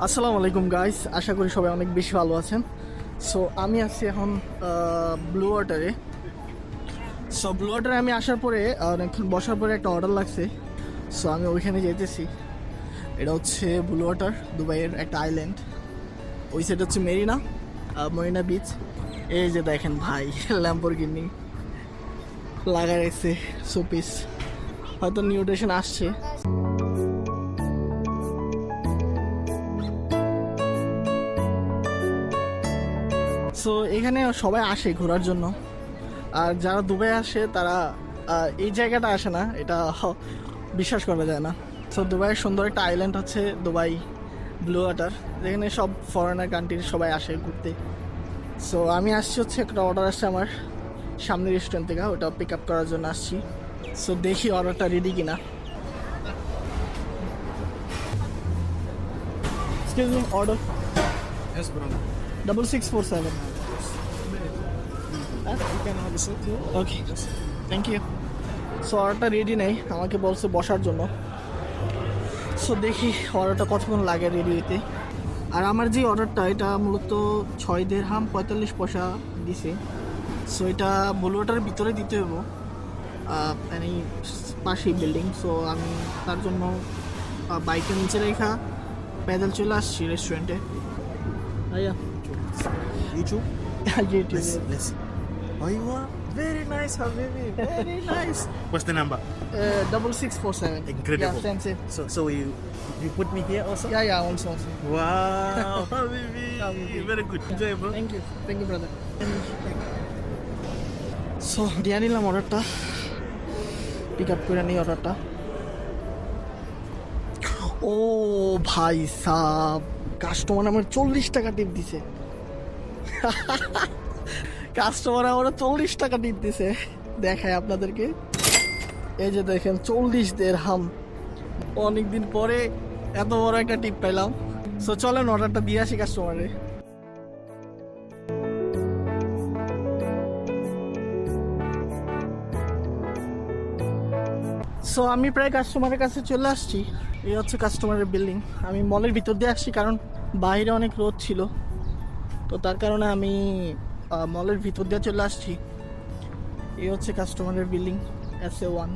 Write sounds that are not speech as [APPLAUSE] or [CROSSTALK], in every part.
আসসালামু আলাইকুম গাইস আশা করি সবাই অনেক বেশি ভালো আছেন। সো আমি আছি এখন ব্লু ওয়াটারে সো ব্লু ওয়াটারে আমি আসার পরে অনেকক্ষণ বসার পরে একটা অর্ডার লাগছে। সো আমি ওইখানে যেতেছি এটা হচ্ছে ব্লু ওয়াটার দুবাইয়ের একটা আইল্যান্ড ওই সাইড হচ্ছে মেরিনা মরিনা বিচ এই যে দেখেন ভাই ল্যাম্পরগিনি লাগা রেখেছে শোপিস হয়তো নিউট্রেশন আসছে। সো এখানে সবাই আসে ঘোরার জন্য। আর যারা দুবাই আসে, তারা এই জায়গাটা আসে না। এটা [LAUGHS] বিশ্বাস করা যায় না। সো দুবাইয়ের সুন্দর একটা আইল্যান্ড হচ্ছে দুবাই ব্লু ওয়াটার যেখানে সব ফরেনার কান্ট্রির সবাই আসে ঘুরতে। সো আমি আসছি হচ্ছে, একটা অর্ডার আসছে আমার সামনের রেস্টুরেন্ট থেকে। ওটা পিক আপ করার জন্য আসছি। সো দেখি অর্ডারটা রেডি কিনা। Order Have a seat here. Okay thank you so অর্ডারটা রেডি নেই, আমাকে বলছে বসার জন্য। সো দেখি অর্ডারটা কতক্ষণ লাগে রেডি হইতে। আর আমার যে অর্ডারটা এটা মূলত ছয় দেড় হাম পঁয়তাল্লিশ পয়সা দিছে। সো এটা বুলুয়াটার ভিতরে দিতে হব মানে পাশেই বিল্ডিং সো আমি তার জন্য বাইকের নিচে রেখা প্যাদল চলে আসছি রেস্টুরেন্টে ভাইয়া। YouTube. Let's, let's see. Oh, you are very nice, Habibi. Very nice. What's the number? Uh, double six four seven Incredible. yeah, same same So, so you you put me here also? Yeah, yeah, also, also. Wow, Habibi. Habibi. Very good. Yeah. Enjoy, bro. Thank you. Thank you, brother. So দিয়ে নিলাম অর্ডারটা pick up করে নিই অর্ডারটা ও ভাই sub customer আমার চল্লিশ টাকা টিপ দিছে কাস্টমার আমার চল্লিশ টাকা দিছে। দেখায় আপনাদেরকে। এই যে দেখেন, চল্লিশ দের হাম অনেকদিন পরে এত বড় একটা টিপ পেলাম সো চলেন অর্ডারটা দিয়ে আসি কাস্টমারে সো আমি প্রায় কাস্টমারের কাছে চলে আসছি। এই হচ্ছে কাস্টমারের বিল্ডিং আমি মলের ভিতর দিয়ে আসছি কারণ বাইরে অনেক রোদ ছিল। তো তার কারণে আমি মলের ভিতর দিয়ে চলে আসছি। এই হচ্ছে কাস্টমারের বিল্ডিং এস এ ওয়ান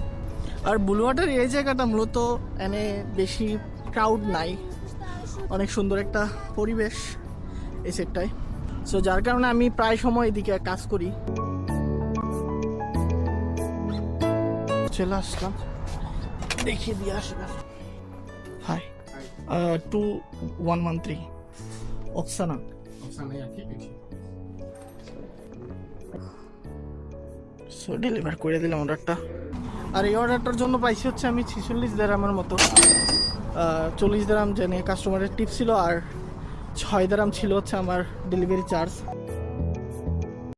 আর বুলওয়াটার এই জায়গাটা মূলত এনে বেশি ক্রাউড নাই। অনেক সুন্দর একটা পরিবেশ এই সেটটায় সো যার কারণে আমি প্রায় সময় এদিকে কাজ করি। চলে আসলাম। দেখিয়ে দিয়ে আসলাম hi two one one three Apsana so deliver করে দিলাম অর্ডারটা আর এই অর্ডারটার জন্য পাইছি হচ্ছে আমি ছিচল্লিশ দেরামের মতো। চল্লিশ দেরাম জেনে কাস্টমারের টিপ ছিল আর ছয় দেরাম ছিল হচ্ছে আমার ডেলিভারি চার্জ